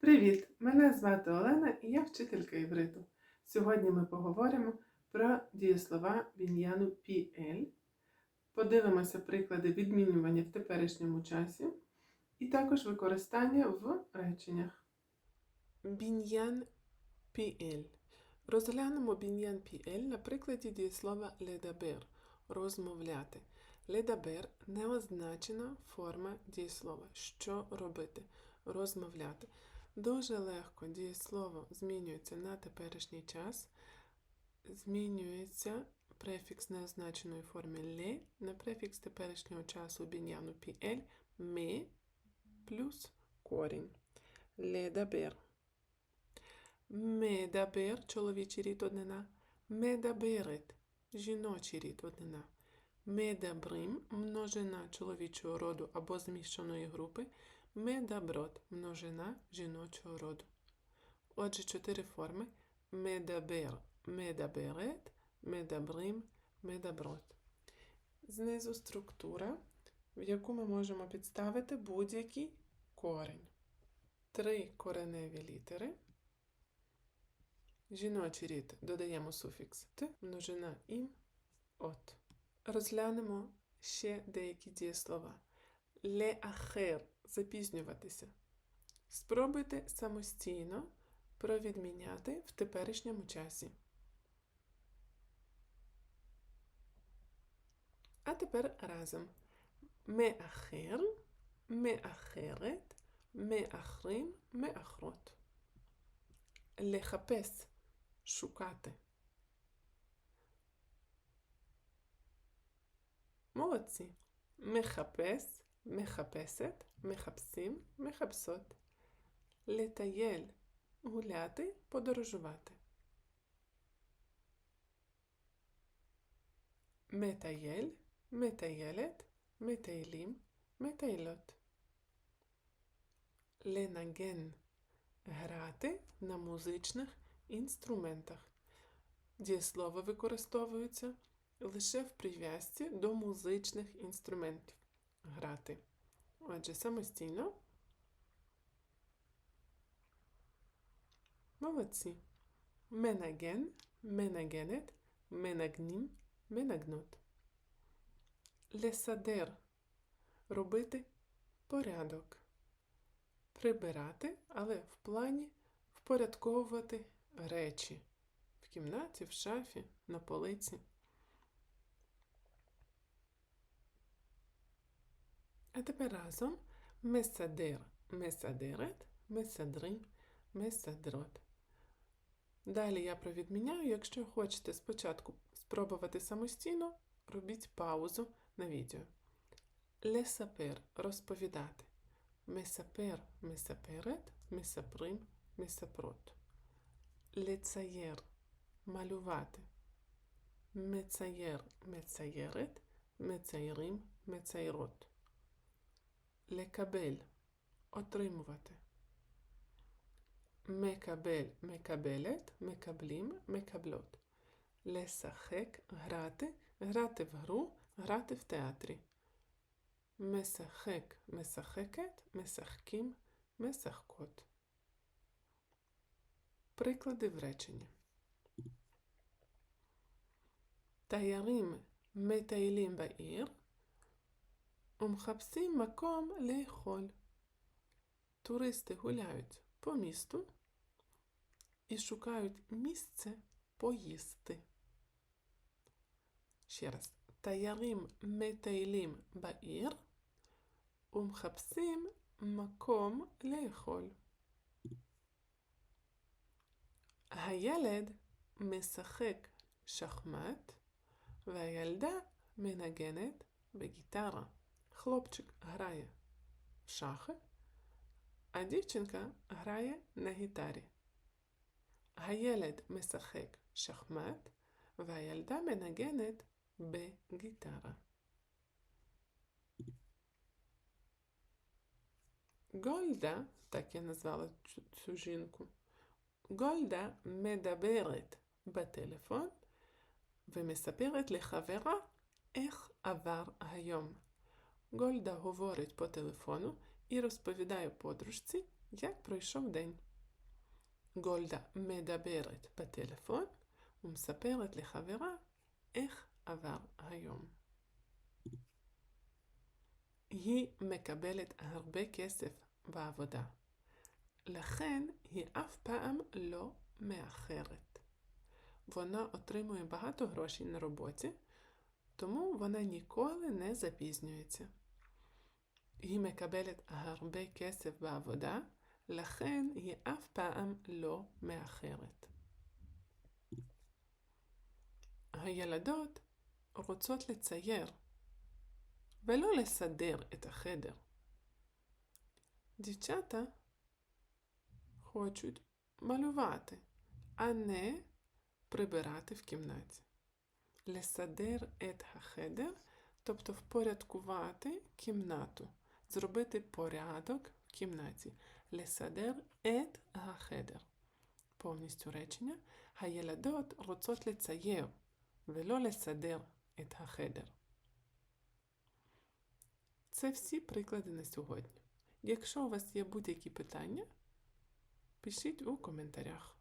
Привіт! Мене звати Олена і я вчителька івриту. Сьогодні ми поговоримо про дієслова бін'яну PL, подивимося приклади відмінювання в теперішньому часі і також використання в реченнях. Бін'ян PL. Розглянемо бін'ян PL на прикладі дієслова ледабер розмовляти. Ледабер неозначена форма дієслова. Що робити? Розмовляти. Дуже легко дієслово змінюється на теперішній час. Змінюється префікс неозначеної форми ле на префікс теперішнього часу бін'яну PL ме плюс корінь. Ледабер. Медабер чоловічий рід однина. Медаберет жіночий рід однина. Медабрим множина чоловічого роду або змішаної групи. Медаброт множина жіночого роду. Отже, чотири форми: медабер, медаберет, медабрим, медаброт. Знизу структура, в яку ми можемо підставити будь-який корень. Три кореневі літери. Жіночий рід додаємо суфікс т, множина ім, от. Розглянемо ще деякі дієслова. Ле ахер запізнюватися. Спробуйте самостійно провідміняти в теперішньому часі. А тепер разом. Ме ахер, ме ахерет, ме ахрим, ме ахрот. Лехапес шукати. Молодці. Мехапес, מחפשת, מחפשים, מחפשות. לטייל, гуляти, подорожувати. מטייל, מטיילת, מטיילים, מטיילות. לנגן, грати на музичних інструментах. Дієслово використовується лише в прив'язці до музичних інструментів грати. Отже, самостійно. Молодці. Менаген, менагенет, менагнім, менагнот. Лесадер робити порядок. Прибирати, але в плані впорядковувати речі в кімнаті, в шафі, на полиці. А тепер разом месадер, месадерет, месадрим, месадрот. Далі я провідміняю, якщо хочете спочатку спробувати самостійно, робіть паузу на відео. Лесапер розповідати. Месапер, месаперет, месаприм, месапрот. Лецаєр малювати. Мецаєр, мецаєрет, мецайрим, мецайрот. לקבל отримувати. מקבל, מקבלת, מקבלים, מקבלות. לשחק, грати, грати в гру, грати в театрі. משחק, משחקת, משחקים, משחקות. Приклади в реченні. תיירים מטיילים בעיר, ומחפשים מקום לאכול. Туристи гуляють по місту і шукають місце поїсти. ще раз. תיירים מטיילים בעיר ומחפשים מקום לאכול. הילד משחק שחמט והילדה מנגנת בגיטרה. Хлопчик грає в шахи, а дівчинка грає на гітарі. הילד משחק שחמט והילדה מנגנת בגיטרה. גולדה, так я назвала цю, цю жінку, גולדה מדברת בטלפון ומספרת לחברה איך עבר היום. Гольда говорить по телефону і розповідає подружці, Як пройшов день? גולדה מדברת בטלפון ומספרת לחברה איך עבר היום. היא מקבלת הרבה כסף בעבודה, לכן היא אף פעם לא מאחרת. Вона отримує багато грошей на роботі, тому вона ніколи не запізнюється. היא מקבלת הרבה כסף בעבודה, לכן היא אף פעם לא מאחרת. הילדות רוצות לצייר, ולא לסדר את החדר. Дівчата хочуть малювати, а не прибирати в кімнаті. Лесадер ет хахедер, тобто впорядкувати кімнату, зробити порядок в кімнаті. Лесадер ет гахедер. Повністю речення. Хаєладот роцот лецаєв. Вело лесадер ет гахедер. Це всі приклади на сьогодні. Якщо у вас є будь-які питання, пишіть у коментарях.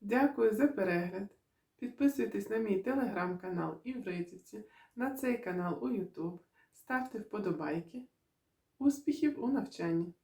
Дякую за перегляд. Підписуйтесь на мій телеграм-канал і в Івритівці, на цей канал у YouTube, ставте вподобайки. Успіхів у навчанні!